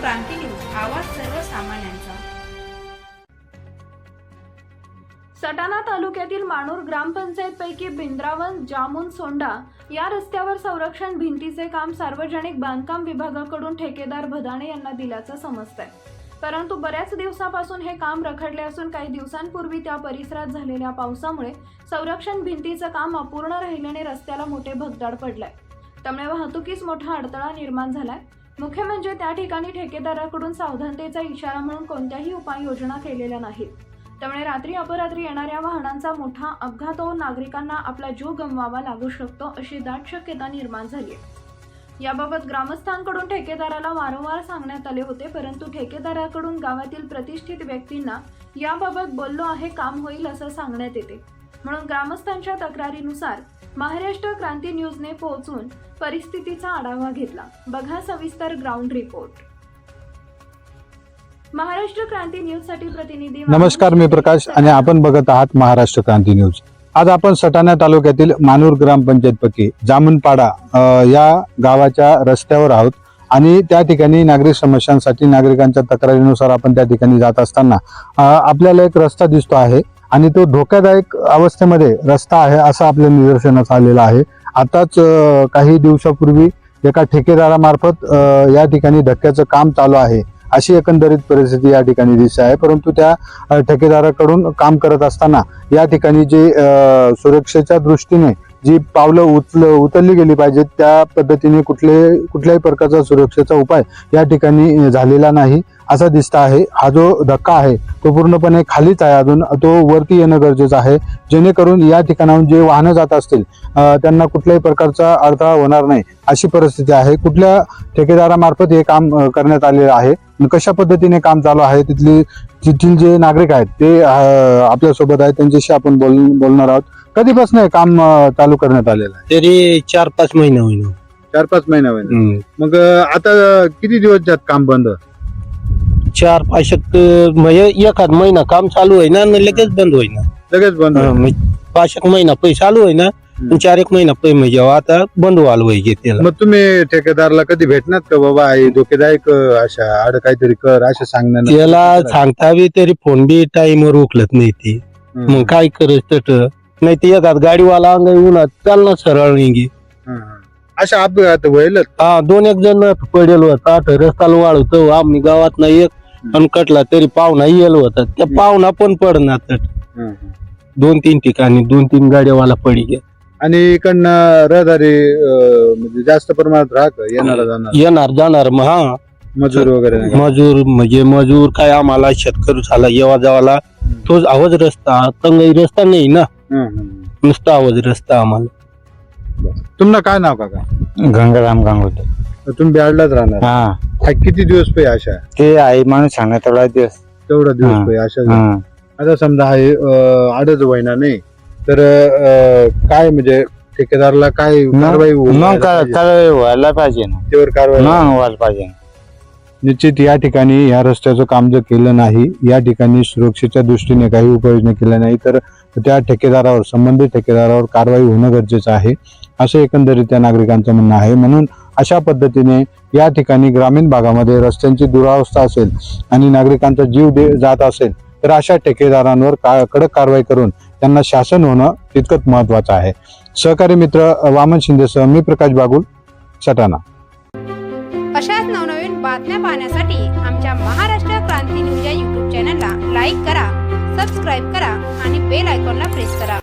क्रांती news आवाज सर्वसामान्यांचा. सटाणा तालुक्यातील माणूर ग्रामपंचायतपैकी बिंद्रावन जामून सोंडा या रस्त्यावर संरक्षण भिंतीचे काम सार्वजनिक बांधकाम विभागाकडून ठेकेदार भदाणे यांना दिल्याचं समजतंय. परंतु बऱ्याच दिवसापासून हे काम रखडले असून काही दिवसांपूर्वी त्या परिसरात झालेल्या पावसामुळे संरक्षण भिंतीचं काम अपूर्ण राहिल्याने रस्त्याला मोठे भगदाड पडलंय. त्यामुळे वाहतुकीस मोठा अडथळा निर्माण झालाय. मुख्य म्हणजे त्या ठिकाणी ठेकेदाराकडून सावधानतेचा इशारा म्हणून कोणत्याही उपाययोजना केलेल्या नाहीत. त्यामुळे रात्री अपरात्री येणाऱ्या वाहनांचा मोठा अपघात होऊन नागरिकांना आपला जीव गमवावा लागू शकतो अशी दाट शक्यता निर्माण झाली आहे. याबाबत ग्रामस्थांकडून ठेकेदाराला वारंवार सांगण्यात आले होते परंतु ठेकेदाराकडून गावातील प्रतिष्ठित व्यक्तींना याबाबत बोललो आहे काम होईल असं सांगण्यात येते. म्हणून ग्रामस्थांच्या तक्रारीनुसार महाराष्ट्र क्रांती न्यूजने पोहोचून परिस्थितीचा आढावा घेतला. बघा सविस्तर ग्राउंड रिपोर्ट महाराष्ट्र क्रांती न्यूजसाठी प्रतिनिधी नमस्कार मी प्रकाश आणि आपण बघत आहात महाराष्ट्र क्रांती न्यूज. आज आपण सटाणा तालुक्यातील मानूर ग्रामपंचायतपैकी जामनपाडा या गावाच्या रस्त्यावर आहोत. आणि त्या ठिकाणी नागरिक समस्यांसाठी नागरिकांच्या तक्रारीनुसार आपण त्या ठिकाणी जात असताना आपल्याला एक रस्ता दिसतो आहे. आणि तो धोकादायक अवस्थेमध्ये रस्ता आहे असं आपल्या निदर्शनास आलेलं आहे. आताच काही दिवसापूर्वी एका ठेकेदारामार्फत या ठिकाणी धक्क्याचं काम चालू आहे अशी एकंदरीत परिस्थिती या ठिकाणी दिसते आहे. परंतु त्या ठेकेदाराकडून काम करत असताना या ठिकाणी जे सुरक्षेच्या दृष्टीने जी पावलं उचल उचलली गेली पाहिजेत त्या पद्धतीने कुठले कुठल्याही प्रकारचा सुरक्षेचा उपाय या ठिकाणी झालेला नाही. असं दिसतं आहे. हा जो धक्का आहे तो पूर्णपणे खालीच आहे अजून. तो वरती येणं गरजेचं आहे. जेणेकरून या ठिकाणाहून जे वाहनं जात असतील त्यांना कुठल्याही प्रकारचा अडथळा होणार नाही अशी परिस्थिती आहे. कुठल्या ठेकेदारामार्फत हे काम करण्यात आलेलं आहे आणि कशा पद्धतीने काम चालू आहे तिथली तिथील जे नागरिक आहेत ते आपल्यासोबत आहेत. त्यांच्याशी आपण बोल बोलणार आहोत. कधीपासून हे काम चालू करण्यात आलेलं आहे? तरी चार पाच महिने होईल चार पाच महिना मग आता किती दिवस जात काम बंद? चार पाचक म्हणजे एखाद महिना काम चालू आहे ना आणि लगेच बंद होईना. लगेच बंद पाचक महिना पै चालू आहे ना आणि चार एक महिना पै म्हणजे आता बंद व्हायला पाहिजे त्याला. मग तुम्ही ठेकेदारला कधी भेटणार का बाबा हे धोकेदायक अ, अशा आड काहीतरी कर असं सांगणार त्याला सांगता बी तरी फोन बी टाइमवर उकलत नाही ती. मग काय करत तट? नाही ते एखाद गाडीवाला अंग उन्हात चालणार सरळ निघी. अशा अपघात व्हायला हा दोन एक जण पडेल होता आठ रस्त्याला वाळवतो आम्ही गावात नाही एक आणि कटला तरी पाहुणा येल होता. त्या पाहुणा पण पडणार तट. दोन तीन ठिकाणी दोन तीन गाड्यावाला पडी गे आणि इकडनं रहदारी अ, म्हणजे जास्त प्रमाणात राहत येणारा जाणार. येणार जाणार मग हा. मजूर वगैरे नाही का? मजूर म्हणजे मजूर काय आम्हाला शेतकरी झाला येवा जावाला तोच आवाज रस्ता तंगाई रस्ता नाही ना. नुसता आवाज रस्ता आम्हाला. तुमनं काय नाव काका? गंगाराम गांगुटे. तुम्ही बिहाडलाच राहणार. हा. हा, किती दिवस पे आशा आहे? ते आई माणूस सांगा तेवढा दिवस तेवढा दिवस हा. पे आशा हा. आता समजा आहे आडच वहिना नाही तर अ, काय म्हणजे ठेकेदारला काय कारवाई मग व्हायला पाहिजे? काय व्हायला पाहिजे ना त्यावर कारवाई मग व्हायला पाहिजे निश्चित या ठिकाणी या रस्त्याचं काम जर केलं नाही या ठिकाणी सुरक्षेच्या दृष्टीने काही उपाययोजना केल्या नाही तर त्या ठेकेदारावर संबंधित ठेकेदारावर कारवाई होणं गरजेचं आहे असं एकंदरीत त्या नागरिकांचं म्हणणं आहे म्हणून अशा पद्धतीने या ठिकाणी ग्रामीण भागामध्ये रस्त्यांची दुरावस्था असेल आणि नागरिकांचा जीव दे जात असेल तर अशा ठेकेदारांवर का कडक कारवाई करून त्यांना शासन होणं तितकंच महत्वाचं आहे. सहकारी मित्र वामन शिंदेसह मी प्रकाश बागुल सटाणा. अशाच नवनवीन बातम्या पाहण्यासाठी आमच्या महाराष्ट्र क्रांती न्यूज या युट्यूब चॅनलला लाईक करा सबस्क्राईब करा आणि बेल आयकॉनला प्रेस करा.